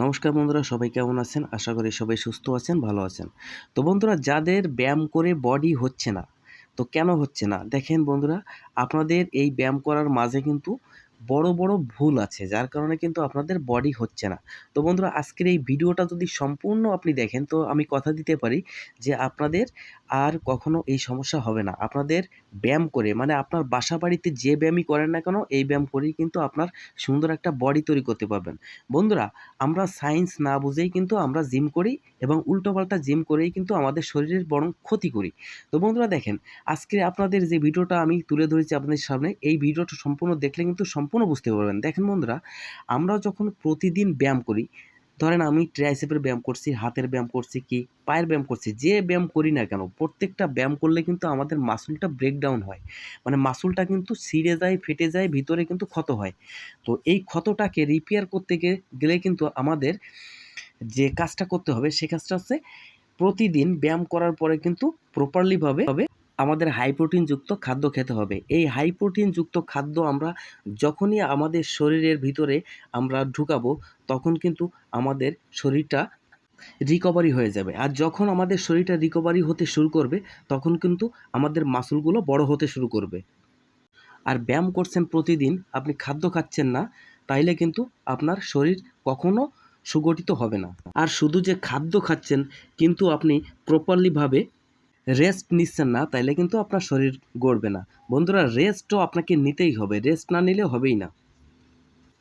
নমস্কার বন্ধুরা, সবাই কেমন আছেন? আশা করি সবাই সুস্থ আছেন, ভালো আছেন। তো বন্ধুরা, যাদের ব্যায়াম করে বডি হচ্ছে না, তো কেন হচ্ছে না? দেখেন বন্ধুরা, আপনাদের এই ব্যায়াম করার মাঝে কিন্তু বড় বড় ভুল আছে, যার কারণে কিন্তু আপনাদের বডি হচ্ছে না। তো বন্ধুরা, আজকের এই ভিডিওটা যদি সম্পূর্ণ আপনি দেখেন, তো আমি কথা দিতে পারি যে আপনাদের আর কখনো এই সমস্যা হবে না। আপনাদের ব্যায়াম করে মানে আপনার বাসা বাড়িতে যে ব্যায়ামই করেন না কেন, এই ব্যায়াম করেই কিন্তু আপনার সুন্দর একটা বডি তৈরি করতে পারবেন। বন্ধুরা, আমরা সায়েন্স না বুঝেই কিন্তু আমরা জিম করি এবং উল্টোপাল্টা জিম করেই কিন্তু আমাদের শরীরের বরং ক্ষতি করি। তো বন্ধুরা দেখেন, আজকে আপনাদের যে ভিডিওটা আমি তুলে ধরেছি আপনাদের সামনে, এই ভিডিওটা সম্পূর্ণ দেখলে কিন্তু সম্পূর্ণ বুঝতে পারবেন। দেখেন বন্ধুরা, আমরা যখন প্রতিদিন ব্যায়াম করি ধরেন আমি ট্রাইসেপের ব্যায়াম করছি, হাতের ব্যায়াম করছি কি, পায়ের ব্যায়াম করছি, যে ব্যায়াম করি না কেন, প্রত্যেকটা ব্যায়াম করলে কিন্তু আমাদের মাসুলটা ব্রেকডাউন হয়। মানে মাসুলটা কিন্তু ছিঁড়ে যায়, ফেটে যায়, ভিতরে কিন্তু ক্ষত হয়। তো এই ক্ষতটাকে রিপেয়ার করতে গেলে কিন্তু আমাদের যে কাজটা করতে হবে, সে কাজটা হচ্ছে প্রতিদিন ব্যায়াম করার পরে কিন্তু প্রপারলিভাবে হবে আমাদের হাই প্রোটিনযুক্ত খাদ্য খেতে হবে। এই হাই প্রোটিনযুক্ত খাদ্য আমরা যখনই আমাদের শরীরের ভিতরে আমরা ঢুকাবো, তখন কিন্তু আমাদের শরীরটা রিকভারি হয়ে যাবে। আর যখন আমাদের শরীরটা রিকভারি হতে শুরু করবে, তখন কিন্তু আমাদের মাসুলগুলো বড় হতে শুরু করবে। আর ব্যায়াম করছেন প্রতিদিন, আপনি খাদ্য খাচ্ছেন না, তাইলে কিন্তু আপনার শরীর কখনো সুগঠিত হবে না। আর শুধু যে খাদ্য খাচ্ছেন, কিন্তু আপনি প্রপারলিভাবে রেস্ট নিচ্ছেন না, তাইলে কিন্তু আপনার শরীর গড়বে না। বন্ধুরা রেস্টও আপনাকে নিতেই হবে রেস্ট না নিলে হবেই না।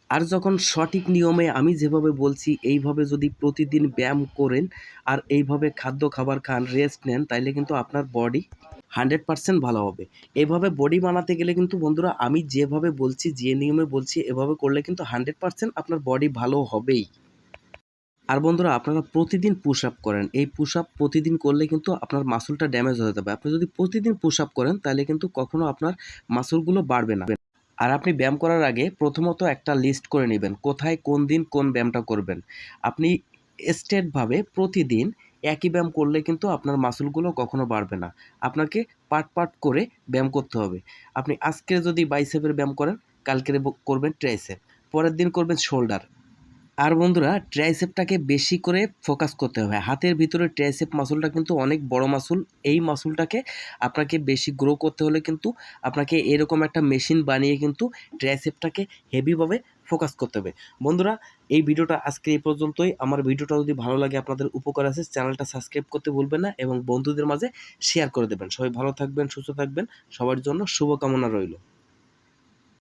আর যখন সঠিক নিয়মে আমি যেভাবে বলছি, এইভাবে যদি প্রতিদিন ব্যায়াম করেন আর এইভাবে খাদ্য খাবার খান রেস্ট নেন, তাইলে কিন্তু আপনার বডি হান্ড্রেড পার্সেন্ট ভালো হবে। এভাবে বডি বানাতে গেলে কিন্তু বন্ধুরা, আমি যেভাবে বলছি, যে নিয়মে বলছি, এভাবে করলে কিন্তু হান্ড্রেড পার্সেন্ট আপনার বডি ভালো হবেই। আর বন্ধুরা, আপনারা প্রতিদিন পুশ আপ করেন। এই পুশ আপ প্রতিদিন করলে কিন্তু আপনার মাসুলটা ড্যামেজ হয়ে যাবে। আপনি যদি প্রতিদিন পুশ আপ করেন, তাহলে কিন্তু কখনো আপনার মাসুলগুলো বাড়বে না। আর আপনি ব্যায়াম করার আগে প্রথমত একটা লিস্ট করে নেবেন, কোথায় কোন দিন কোন ব্যায়ামটা করবেন। আপনি স্টেটভাবে প্রতিদিন একই ব্যায়াম করলে কিন্তু আপনার মাসুলগুলো কখনো বাড়বে না। আপনাকে পার্ট পার্ট করে ব্যায়াম করতে হবে। আপনি আজকে যদি বাইসেপের ব্যায়াম করেন কালকে করবেন ট্রাইসেপ পরের দিন করবেন শোল্ডার আর বন্ধুরা, ট্রাইসেপটাকে বেশি করে ফোকাস করতে হবে। হাতের ভিতরে ট্রাইসেপ মাসুলটা কিন্তু অনেক বড় মাসুল এই মাসুলটাকে আপনাকে বেশি গ্রো করতে হলে কিন্তু আপনাকে এরকম একটা মেশিন বানিয়ে কিন্তু ট্রাইসেপটাকে হেভিভাবে ফোকাস করতে হবে। বন্ধুরা, এই ভিডিওটা আজকে এই পর্যন্তই। আমার ভিডিওটা যদি ভালো লাগে, আপনাদের উপকার আছে চ্যানেলটা সাবস্ক্রাইব করতে ভুলবেন না এবং বন্ধুদের মাঝে শেয়ার করে দেবেন। সবাই ভালো থাকবেন, সুস্থ থাকবেন। সবার জন্য শুভকামনা রইল।